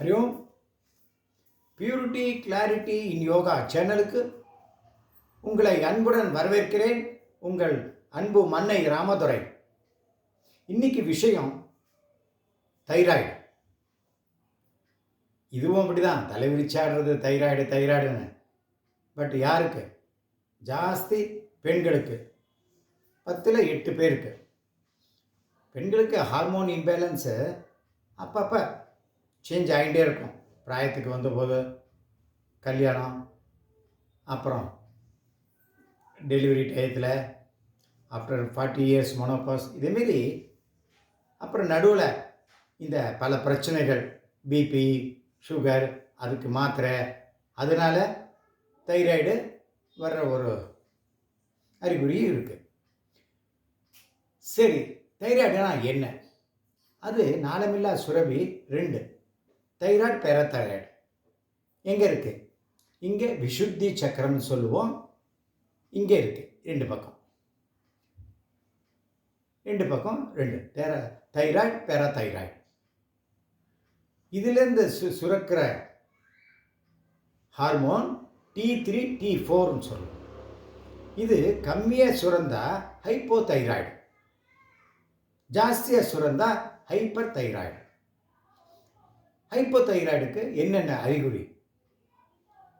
Hari Om purity clarity in yoga சேனலுக்கு உங்களை அன்புடன் வரவேற்கிறேன். உங்கள் அன்பு மன்னை ராமதுரை. இன்னைக்கு விஷயம் தைராய்டு. இதுவும் அப்படிதான். தலைவிரிச்சாடுறது தைராய்டு தைராய்டுன்னு. பட் யாருக்கு? ஜாஸ்தி பெண்களுக்கு. பத்தில் எட்டு பேருக்கு. பெண்களுக்கு ஹார்மோன் இம்பேலன்ஸு அப்பப்போ சேஞ்ச் ஆகிட்டே இருக்கும். பிராயத்துக்கு வந்தபோது கல்யாணம் அப்புறம் டெலிவரி டயத்தில் ஆஃப்டர் ஃபார்ட்டி இயர்ஸ் மொனோபாஸ் இதேமாரி அப்புறம் நடுவில் இந்த பல பிரச்சனைகள் பிபி சுகர் அதுக்கு மாத்திரை அதனால் தைராய்டு வர்ற ஒரு அறிகுறியும் இருக்குது சரி தைராய்டுனா என்ன? அது நாளமில்லா சுரபி ரெண்டு. தைராய்டு பேரத்தைராய்டு எங்கே இருக்குது இங்கே விசுத்தி சக்கரம்னு சொல்லுவோம். இங்கே இருக்குது ரெண்டு பக்கம். ரெண்டு பக்கம் ரெண்டு. தேர தைராய்டு பேராதைராய்டு. இதுலேருந்து சு சுரக்கிற ஹார்மோன் டி த்ரீ டி ஃபோர்னு சொல்லுவோம். இது கம்மியாக சுரந்தா ஹைப்போ தைராய்டு ஜாஸ்தியாக சுரந்தா ஹைப்பர் தைராய்டு ஹைப்போ தைராய்டுக்கு என்னென்ன அறிகுறி?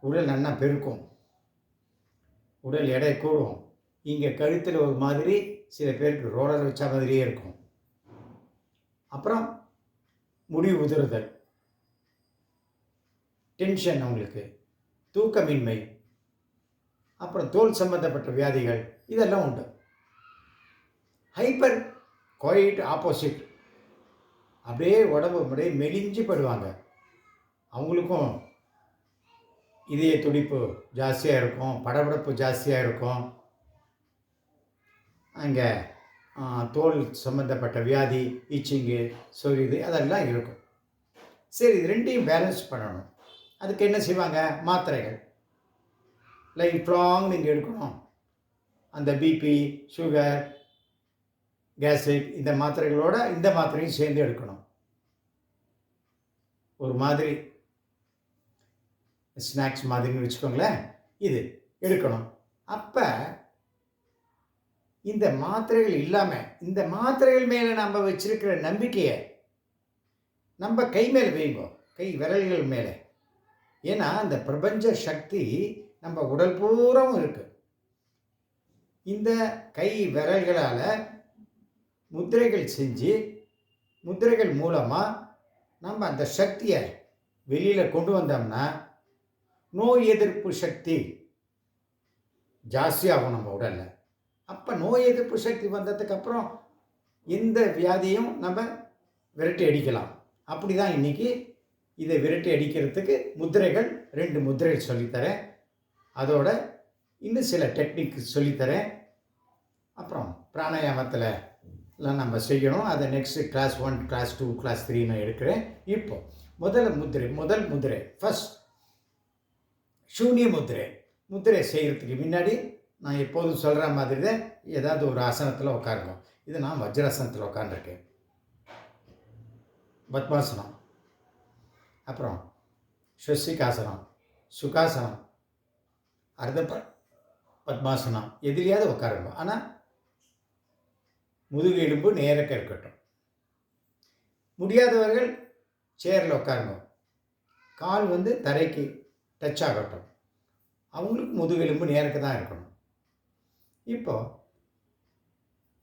உடல் நல்லா பெருக்கும். உடல் எடை கூடும். இங்கே கழுத்தில் ஒரு மாதிரி சில பேருக்கு ரோலர் வச்ச மாதிரியே இருக்கும். அப்புறம் முடி உதிருதல். டென்ஷன் அவங்களுக்கு. தூக்கமின்மை. அப்புறம் தோல் சம்பந்தப்பட்ட வியாதிகள். இதெல்லாம் உண்டு. ஹைப்பர் குவைட் ஆப்போசிட் அப்படியே உடம்பு அப்படியே மெலிஞ்சு படுவாங்க அவங்களுக்கும் இதய துடிப்பு ஜாஸ்தியாக இருக்கும் படபடப்பு ஜாஸ்தியாக இருக்கும். அங்கே தோல் சம்மந்தப்பட்ட வியாதி ஈச்சிங்கு சொரியுது அதெல்லாம் இருக்கும். சரி இது ரெண்டையும் பேலன்ஸ் பண்ணணும். அதுக்கு என்ன செய்வாங்க? மாத்திரைகள். லைஃப் லாங் நீங்கள் எடுக்கணும். அந்த பிபி சுகர் கேஸ்ட்ரிக் இந்த மாத்திரைகளோட இந்த மாத்திரையும் சேர்ந்து எடுக்கணும். ஒரு மாதிரி ஸ்நாக்ஸ் மாதிரின்னு வச்சுக்கோங்களேன். இது எடுக்கணும். அப்போ இந்த மாத்திரைகள் இல்லாமல் இந்த மாத்திரைகள் மேலே நம்ம வச்சிருக்கிற நம்பிக்கையை நம்ம கை மேலே வைங்கோ. கை விரல்கள் மேலே. ஏன்னா அந்த பிரபஞ்ச சக்தி நம்ம உடல் பூராவும் இருக்குது இந்த கை விரல்களால் முத்திரைகள் செஞ்சு முத்திரைகள் மூலமாக நம்ம அந்த சக்தியை வெளியில் கொண்டு வந்தோம்னா நோய் எதிர்ப்பு சக்தி ஜாஸ்தியாகும் நம்ம உடலில். அப்போ நோய் எதிர்ப்பு சக்தி வந்ததுக்கப்புறம் எந்த வியாதியும் நம்ம விரட்டி அடிக்கலாம். அப்படி தான் இன்றைக்கி இதை விரட்டி அடிக்கிறதுக்கு முத்திரைகள் ரெண்டு முத்திரைகள் சொல்லித்தரேன். அதோட இன்னும் சில டெக்னிக் சொல்லித்தரேன். அப்புறம் பிராணாயாமத்தில் எல்லாம் நம்ம செய்யணும். அதை next class one class two class three நான் எடுக்கிறேன். இப்போ முதல் முத்திரை முதல் முதிரை. ஃபஸ்ட் சூன்ய முத்திரை முதிரை செய்கிறதுக்கு முன்னாடி நான் எப்போதும் சொல்கிற மாதிரி தான் ஏதாவது ஒரு ஆசனத்தில் உட்காருங்க இது நான் வஜ்ராசனத்தில் உட்காந்துருக்கேன் பத்மாசனம். அப்புறம் ஸ்வசிகாசனம் சுகாசனம். அர்த்த பத்மாசனம். எதிலையாவது உட்காருங்க ஆனால் முதுகெலும்பு நேரக்க இருக்கட்டும். முடியாதவர்கள் சேரில் உட்காருங்க கால் வந்து தரைக்கு டச் ஆகட்டும். அவங்களுக்கு முதுகெலும்பு நேரக்க தான் இருக்கணும். இப்போ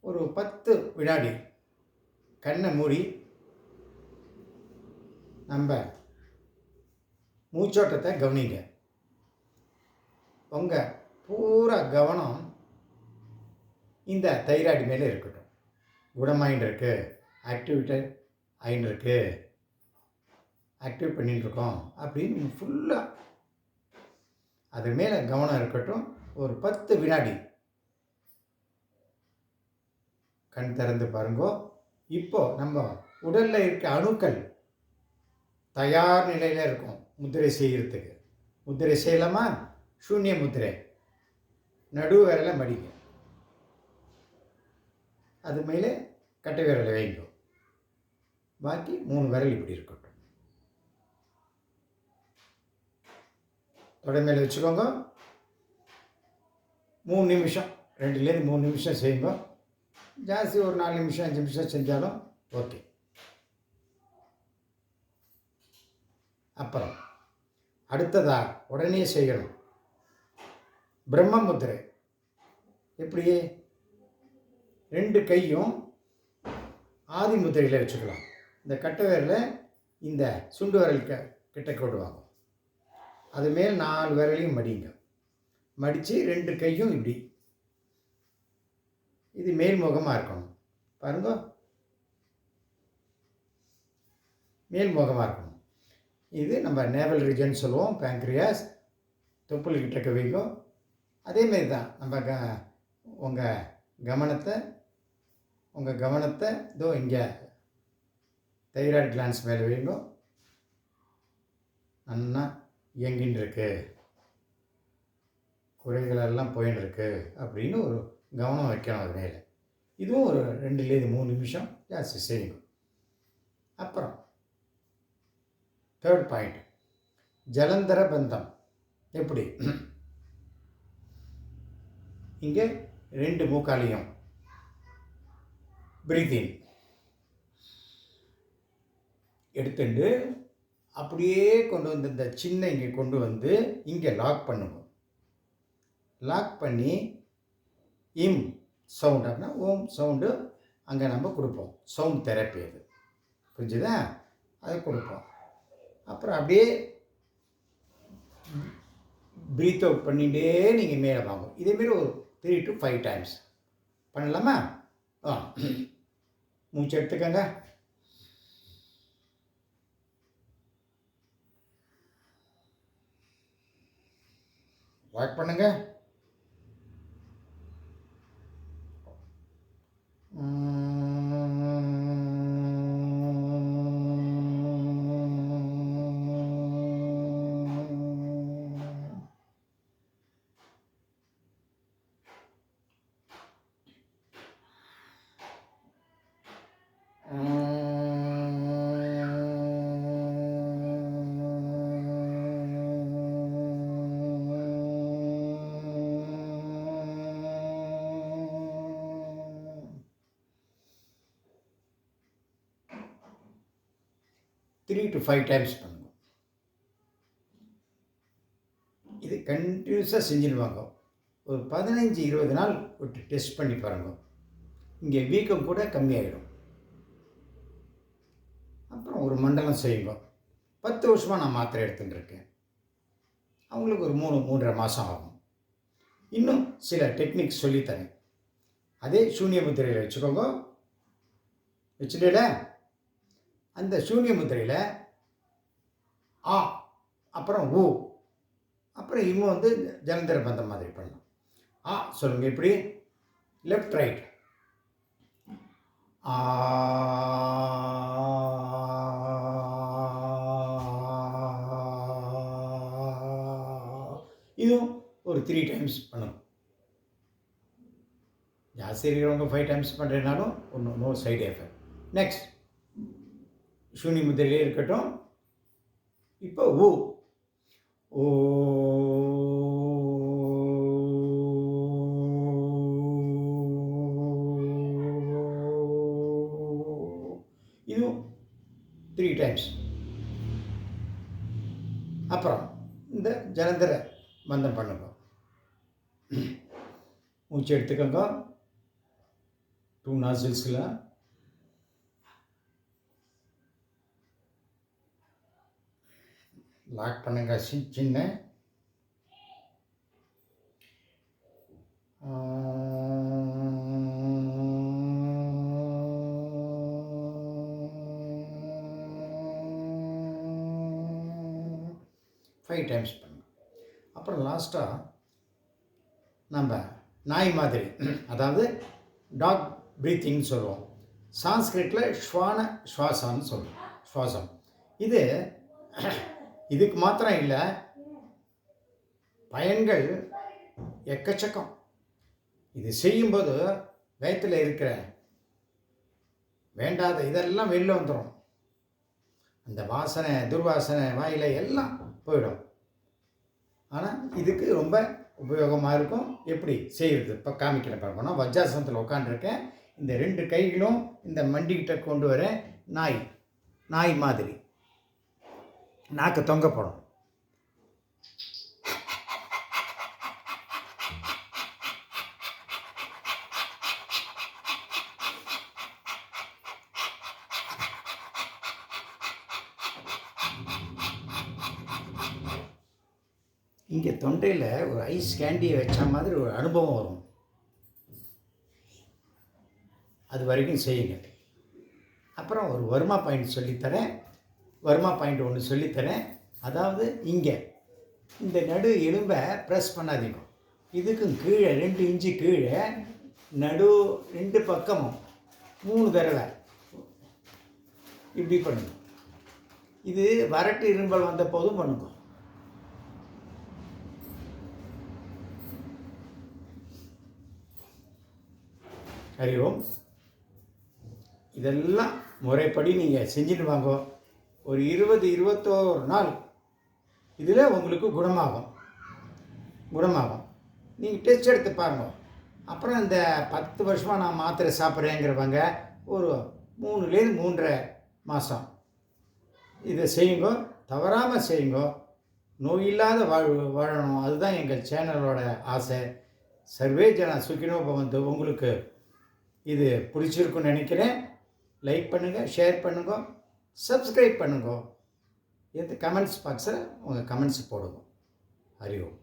ஒரு பத்து வினாடி கண்ணை மூடி நம்ம மூச்சோட்டத்தை கவனிங்க. உங்கள் பூரா கவனம் இந்த தைராய்டு மேலே இருக்கட்டும். குணமாயின்னு இருக்குது ஆக்டிவிட்டி ஆயின்னு இருக்குது ஆக்டிவ் பண்ணிட்டுருக்கோம் அப்படின்னு ஃபுல்லாக அது மேலே கவனம் இருக்கட்டும். ஒரு பத்து வினாடி கண் திறந்து பாருங்கோ. இப்போ நம்ம உடலில் இருக்க அணுக்கள் தயார் நிலையில் இருக்கும் முத்திரை செய்கிறதுக்கு முத்திரை செய்யலாமா? சூன்ய முத்திரை நடு விரலை மடிக்கும் அது மேலே கட்டை விரலை வைங்க. பாக்கி மூணு விரல் இப்படி இருக்கட்டும். தொடை மேலே வச்சுக்கோங்க. மூணு நிமிஷம். ரெண்டுலேருந்து மூணு நிமிஷம் செய்யுங்க. ஜாஸ்தி ஒரு நாலு நிமிஷம் அஞ்சு நிமிஷம் செஞ்சாலும் ஓகே. அப்புறம் அடுத்ததாக உடனே செய்யணும். பிரம்ம முத்திரை. எப்படி ரெண்டு கையும் ஆதி முத்திரையில் வச்சுக்கலாம். இந்த கட்டை விரலை இந்த சுண்டு விரல் க கிட்ட கொடுவாங்க அது மேல் நாலு விரலையும் மடிங்க. மடித்து ரெண்டு கையும் இப்படி. இது மேல்முகமாக இருக்கணும். பாருங்க. மேல்முகமாக இருக்கணும். இது நம்ம நேவல் ரீஜன் சொல்லுவோம் பேங்க்ரியாஸ் தொப்புள் கிட்ட வைக்கும். அதேமாரி தான் நம்ம க உங்கள் கவனத்தை உங்கள் கவனத்தை இதோ இங்கே. தைராய்டு கிளான்ஸ் மேலே வைங்க. நல்லா இயங்கின்னு இருக்கு குறைகளெல்லாம் போயின்னு இருக்கு அப்படின்னு ஒரு கவனம் வைக்கணும் அது மேலே. இதுவும் ஒரு ரெண்டுலேருந்து மூணு நிமிஷம் ஜாஸ்தி செய்யணும் அப்புறம் தேர்ட் பாயிண்ட் ஜலந்தர பந்தம். எப்படி? இங்கே ரெண்டு மூக்காலையும் பிரீத்திங் எடுத்துட்டு அப்படியே கொண்டு வந்து இந்த சின்ன இங்கே கொண்டு வந்து இங்கே லாக் பண்ணுவோம். லாக் பண்ணி இம் சவுண்ட் அப்படின்னா ஓம் சவுண்டு அங்கே நம்ம கொடுப்போம். சவுண்ட் தெரப்பி அது. புரிஞ்சுதா? அதை கொடுப்போம். அப்புறம் அப்படியே ப்ரீத் அவுட் பண்ணிகிட்டே நீங்கள் மேலே வாங்கும் இதேமாரி ஒரு த்ரீ டு ஃபைவ் டைம்ஸ் பண்ணலாமா? ஆ. மூச்சு எடுத்துக்கங்க walk three to five times பண்ணுவோம். இது கண்டினியூஸாக செஞ்சுருவாங்க ஒரு பதினஞ்சு இருபது நாள் விட்டு டெஸ்ட் பண்ணி பாருங்க. இங்கே வீக்கம் கூட கம்மியாயிடும். அப்புறம் ஒரு மண்டலம் செய்யுங்க. பத்து வருஷமாக நான் மாத்திரை எடுத்துட்டு இருக்கேன் அவங்களுக்கு ஒரு மூணு மூன்றரை மாதம் ஆகும். இன்னும் சில டெக்னிக்ஸ் சொல்லித்தரேன். அதே சூன்ய முத்திரையில் வச்சுக்கோங்க. வச்சுட்டேல? அந்த சூன்ய முத்திரையில் ஆ அப்புறம் ஊ அப்புறம் இவங்க வந்து ஜலந்தர பந்தம் மாதிரி பண்ணலாம் ஆ சொல்லுங்கள் இப்படி லெஃப்ட் ரைட் ஆ இதுவும் ஒரு த்ரீ டைம்ஸ் பண்ணணும் ஜாஸ்தி இருக்கிறவங்க ஃபைவ் டைம்ஸ் பண்ணுறதுனாலும் ஒன்று நோ சைடு எஃபெக்ட் நெக்ஸ்ட் சூனி முதிரையிலே இருக்கட்டும். இப்போ ஊ ஓ. இதுவும் த்ரீ டைம்ஸ் அப்புறம் இந்த ஜலந்தர மந்தம் பண்ணுங்க. மூச்சு எடுத்துக்கோங்க. டூ நாசில்ஸில் லாக் பண்ணுங்க சி சின்ன ஃபைவ் டைம்ஸ் பண்ணுங்க. அப்புறம் லாஸ்ட்டாக நம்ம நாய் மாதிரி அதாவது டாக் ப்ரீத்திங்னு சொல்லுவோம். சான்ஸ்கிரிட்டில் ஸ்வான சுவாசம்னு சொல்லுவோம். சுவாசம். இது இதுக்கு மாத்திரம் இல்லை. பயன்கள் எக்கச்சக்கம். இது செய்யும்போது வயத்தில் இருக்கிற வேண்டாத இதெல்லாம் வெளில வந்துடும் அந்த வாசனை துர்வாசனை வாயில் எல்லாம் போயிடும். ஆனால் இதுக்கு ரொம்ப உபயோகமாக இருக்கும். எப்படி செய்கிறது இப்போ காமிக்கிற பார்க்கணும் வஜ்ராசனத்தில் உட்காந்துருக்கேன் இந்த ரெண்டு கைகளும் இந்த மண்டிக்கிட்ட கொண்டு வரேன் நாய் நாய் மாதிரி. நாக்கு தொங்கப்படும். இங்கே தொண்டையில் ஒரு ஐஸ் கேண்டியை வச்ச மாதிரி ஒரு அனுபவம் வரும். அது வரைக்கும் செய்யுங்க. அப்புறம் ஒரு வருமா பாயிண்ட் சொல்லித்தரேன். வருமா பாயிண்ட் ஒன்று சொல்லித்தரேன். அதாவது இங்கே இந்த நடு எலும்பை ப்ரெஸ் பண்ணாதீங்க. இதுக்கும் கீழே ரெண்டு இன்ச்சு கீழே நடு ரெண்டு பக்கமும் மூணு தடவை இப்படி பண்ணுங்க. இது வரட்டு இரும்பல் வந்த போதும் பண்ணுங்க. ஹரி ஓம். இதெல்லாம் முறைப்படி நீங்கள் செஞ்சுட்டு வாங்க. ஒரு இருபது இருபத்தோரு நாள் இதில் உங்களுக்கு குணமாகும். குணமாகும். நீங்கள் டெஸ்ட் எடுத்து பாருங்க. அப்புறம் இந்த பத்து வருஷமாக நான் மாத்திரை சாப்பிட்றேங்கிறவங்க ஒரு மூணுலேருந்து மூன்றரை மாதம் இதை செய்யுங்க. தவறாமல் செய்யுங்க. நோய் இல்லாத வாழ் வாழணும். அதுதான் எங்கள் சேனலோட ஆசை. சர்வே ஜன சுக்கினோ பவந்து உங்களுக்கு இது பிடிச்சிருக்குன்னு நினைக்கிறேன். லைக் பண்ணுங்கள் ஷேர் பண்ணுங்க. சப்ஸ்கிரைப் பண்ணுங்க. எந்த கமெண்ட்ஸ் பாக்ஸில் உங்கள் கமெண்ட்ஸ் போடுங்க. ஹரி ஓம்.